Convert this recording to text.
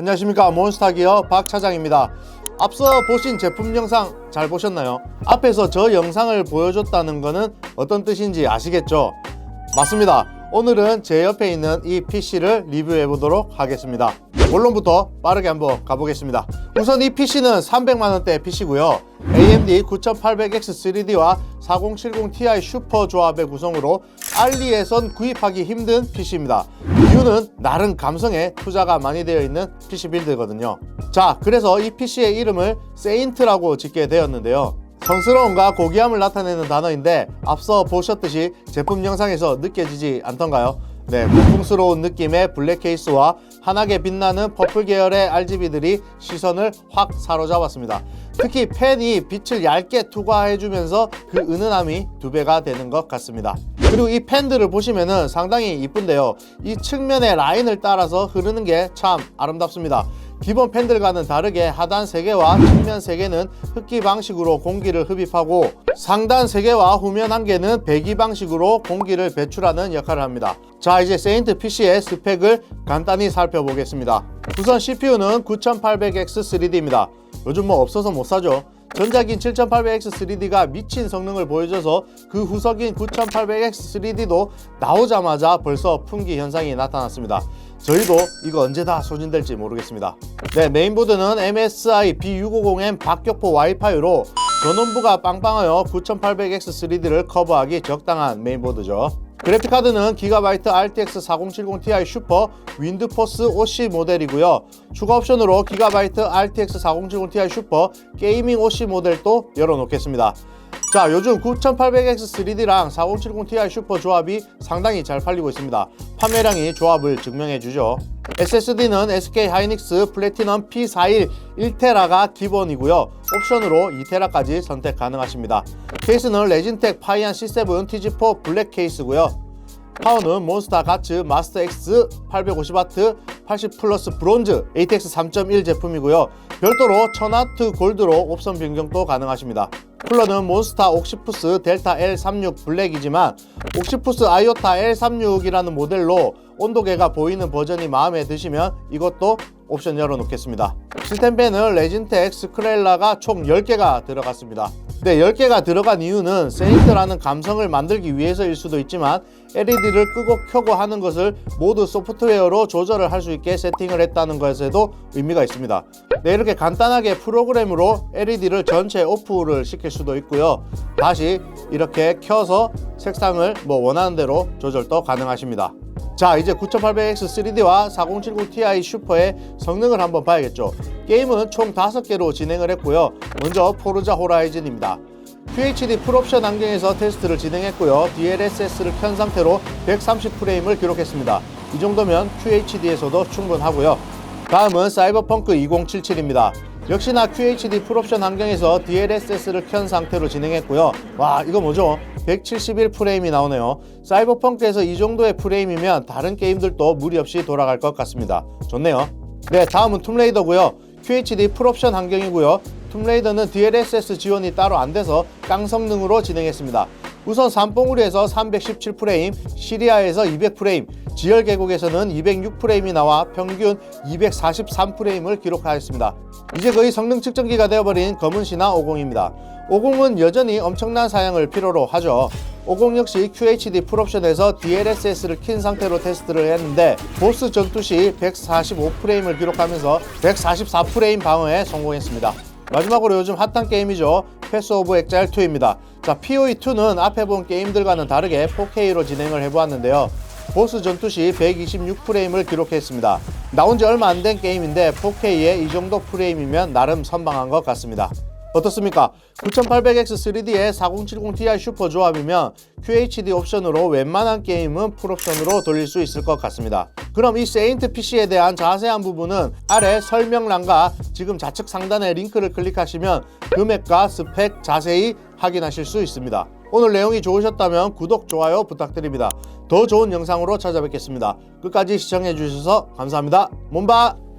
안녕하십니까 몬스타 기어 박 차장입니다. 앞서 보신 제품 영상 잘 보셨나요? 앞에서 저 영상을 보여줬다는 것은 어떤 뜻인지 아시겠죠? 맞습니다. 오늘은 제 옆에 있는 이 PC를 리뷰해 보도록 하겠습니다. 본론부터 빠르게 한번 가보겠습니다. 우선 이 PC는 300만원대 PC고요. AMD 9800X3D와 4070 Ti 슈퍼 조합의 구성으로 알리에선 구입하기 힘든 PC입니다. 이유는 나름 감성에 투자가 많이 되어 있는 PC 빌드거든요. 자, 그래서 이 PC의 이름을 세인트라고 짓게 되었는데요. 성스러움과 고귀함을 나타내는 단어인데 앞서 보셨듯이 제품 영상에서 느껴지지 않던가요? 네, 고풍스러운 느낌의 블랙 케이스와 환하게 빛나는 퍼플 계열의 RGB들이 시선을 확 사로잡았습니다. 특히 펜이 빛을 얇게 투과해주면서 그 은은함이 두 배가 되는 것 같습니다. 그리고 이 펜들을 보시면은 상당히 이쁜데요. 이 측면의 라인을 따라서 흐르는 게 참 아름답습니다. 기본 팬들과는 다르게 하단 3개와 측면 3개는 흡기 방식으로 공기를 흡입하고 상단 3개와 후면 1개는 배기 방식으로 공기를 배출하는 역할을 합니다. 자 이제 세인트 PC의 스펙을 간단히 살펴보겠습니다. 우선 CPU는 9800X3D입니다. 요즘 뭐 없어서 못 사죠. 전작인 7800X3D가 미친 성능을 보여줘서 그 후석인 9800X3D도 나오자마자 벌써 품귀 현상이 나타났습니다. 저희도 이거 언제 다 소진될지 모르겠습니다. 네, 메인보드는 MSI B650M 박격포 와이파이로 전원부가 빵빵하여 9800X3D를 커버하기 적당한 메인보드죠. 그래픽카드는 기가바이트 RTX 4070 Ti 슈퍼 윈드포스 OC 모델이고요. 추가 옵션으로 기가바이트 RTX 4070 Ti 슈퍼 게이밍 OC 모델도 열어놓겠습니다. 자, 요즘 9800X3D랑 4070 Ti 슈퍼 조합이 상당히 잘 팔리고 있습니다. 판매량이 조합을 증명해주죠. SSD는 SK 하이닉스 플래티넘 P41 1테라가 기본이고요. 옵션으로 2테라까지 선택 가능하십니다. 케이스는 레진텍 파이안 C7 TG4 블랙 케이스고요. 파워는 몬스타 가츠 마스터 X 850W 80 플러스 브론즈 ATX 3.1 제품이고요. 별도로 1000W 골드로 옵션 변경도 가능하십니다. 쿨러는 몬스타 옥시푸스 델타 L36 블랙이지만 옥시푸스 아이오타 L36이라는 모델로 온도계가 보이는 버전이 마음에 드시면 이것도 옵션 열어놓겠습니다. 시스템팬은 레진텍 스크렐라가 총 10개가 들어갔습니다. 네, 10개가 들어간 이유는 세인트라는 감성을 만들기 위해서일 수도 있지만 LED를 끄고 켜고 하는 것을 모두 소프트웨어로 조절을 할 수 있게 세팅을 했다는 것에도 의미가 있습니다. 네, 이렇게 간단하게 프로그램으로 LED를 전체 오프를 시킬 수도 있고요. 다시 이렇게 켜서 색상을 뭐 원하는 대로 조절도 가능하십니다. 자 이제 9800X3D와 4070 Ti 슈퍼의 성능을 한번 봐야겠죠. 게임은 총 5개로 진행을 했고요. 먼저 포르자 호라이즌입니다. QHD 풀옵션 환경에서 테스트를 진행했고요. DLSS를 켠 상태로 130프레임을 기록했습니다. 이 정도면 QHD에서도 충분하고요. 다음은 사이버펑크 2077입니다. 역시나 QHD 풀옵션 환경에서 DLSS를 켠 상태로 진행했고요. 와 이거 뭐죠 171 프레임이 나오네요. 사이버펑크에서 이 정도의 프레임이면 다른 게임들도 무리 없이 돌아갈 것 같습니다. 좋네요. 네, 다음은 툼레이더고요. QHD 풀옵션 환경이고요. 툼레이더는 DLSS 지원이 따로 안 돼서 깡 성능으로 진행했습니다. 우선 산봉우리에서 317프레임, 시리아에서 200프레임, 지열 계곡에서는 206프레임이 나와 평균 243프레임을 기록하였습니다. 이제 거의 성능 측정기가 되어버린 검은 신화 50입니다. 50은 여전히 엄청난 사양을 필요로 하죠. 50 역시 QHD 풀옵션에서 DLSS를 킨 상태로 테스트를 했는데 보스 전투 시 145프레임을 기록하면서 144프레임 방어에 성공했습니다. 마지막으로 요즘 핫한 게임이죠. 패스 오브 엑자일 2입니다. 자, POE2는 앞에 본 게임들과는 다르게 4K로 진행을 해보았는데요. 보스 전투 시 126프레임을 기록했습니다. 나온 지 얼마 안 된 게임인데 4K에 이 정도 프레임이면 나름 선방한 것 같습니다. 어떻습니까? 9800X3D의 4070 Ti 슈퍼 조합이면 QHD 옵션으로 웬만한 게임은 풀옵션으로 돌릴 수 있을 것 같습니다. 그럼 이 세인트 PC에 대한 자세한 부분은 아래 설명란과 지금 좌측 상단의 링크를 클릭하시면 금액과 스펙 자세히 확인하실 수 있습니다. 오늘 내용이 좋으셨다면 구독, 좋아요 부탁드립니다. 더 좋은 영상으로 찾아뵙겠습니다. 끝까지 시청해 주셔서 감사합니다. 몸바!